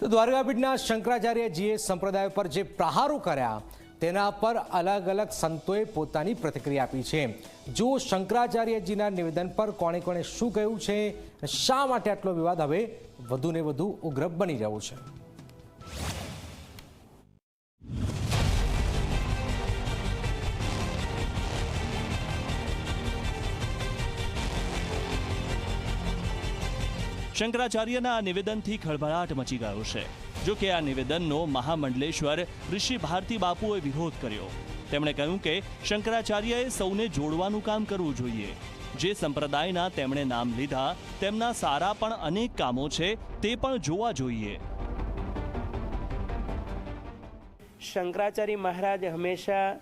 તો દ્વારકાપીઠના શંકરાચાર્યજીએ સંપ્રદાય પર જે પ્રહારો કર્યા, તેના પર અલગ અલગ સંતોએ પોતાની પ્રતિક્રિયા આપી છે. જો શંકરાચાર્યજીના નિવેદન પર કોણે કોણે શું કહ્યું છે, શા માટે આટલો વિવાદ હવે વધુને વધુ ઉગ્ર બની રહ્યો છે? શંકરાચાર્યના આ નિવેદનથી ખળભળાટ મચી ગયો છે. જો કે આ નિવેદનનો મહામંડલેશ્વર ઋષિ ભારતી બાપુએ વિરોધ કર્યો. તેમણે કહ્યું કે શંકરાચાર્યએ સૌને જોડવાનું કામ કરવું જોઈએ. જે સંપ્રદાયના તેમણે નામ લીધા, તેમના સારા પણ અનેક કામો છે, તે પણ જોવા જોઈએ. શંકરાચાર્ય મહારાજ હંમેશા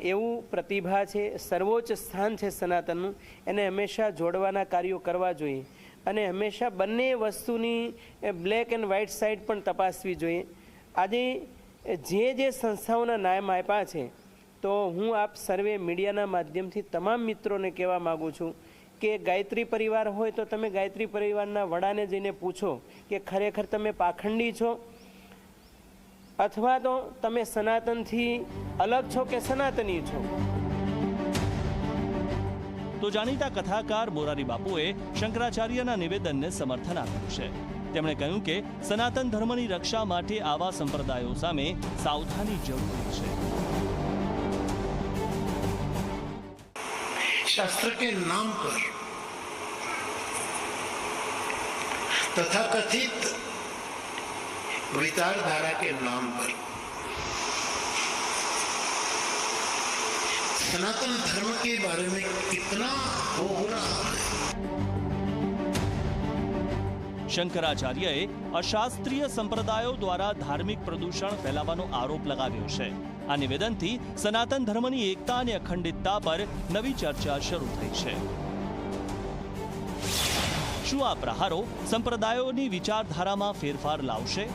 એવું પ્રતિભા છે, સર્વોચ્ચ સ્થાન છે સનાતનનું, એને હંમેશા જોડવાના કાર્યો કરવા જોઈએ. અને હંમેશા બંને વસ્તુની બ્લેક એન્ડ વ્હાઇટ સાઈડ પણ તપાસવી જોઈએ. આજે જે જે સંસ્થાઓના નામ આપ્યા છે, તો હું આપ સર્વે મીડિયાના માધ્યમથી તમામ મિત્રોને કહેવા માગું છું કે ગાયત્રી પરિવાર હોય તો તમે ગાયત્રી પરિવારના વડાને જઈને પૂછો કે ખરેખર તમે પાખંડી છો? અથવા તો તમે સનાતનથી અલગ છો કે સનાતની છો? તો જાણીતા કથાકાર મોરારી બાપુએ શંકરાચાર્યના નિવેદનને સમર્થન આપ્યું છે તેમણે કહ્યું કે સનાતન ધર્મની રક્ષા માટે આવા સંપ્રદાયો સામે સાવધાની જરૂરી છે शास्त्र के नाम पर तथाकथित विचारधारा के नाम पर सनातन धर्म के बारे में कितना हो रहा है શંકરાચાર્યએ અશાસ્ત્રીય સંપ્રદાયો દ્વારા ધાર્મિક પ્રદૂષણ ફેલાવવાનો આરોપ લગાવ્યો છે આ નિવેદનથી સનાતન ધર્મની એકતા અને અખંડિતતા પર નવી ચર્ચા શરૂ થઈ છે શું આ પ્રહારો સંપ્રદાયોની વિચારધારામાં ફેરફાર લાવશે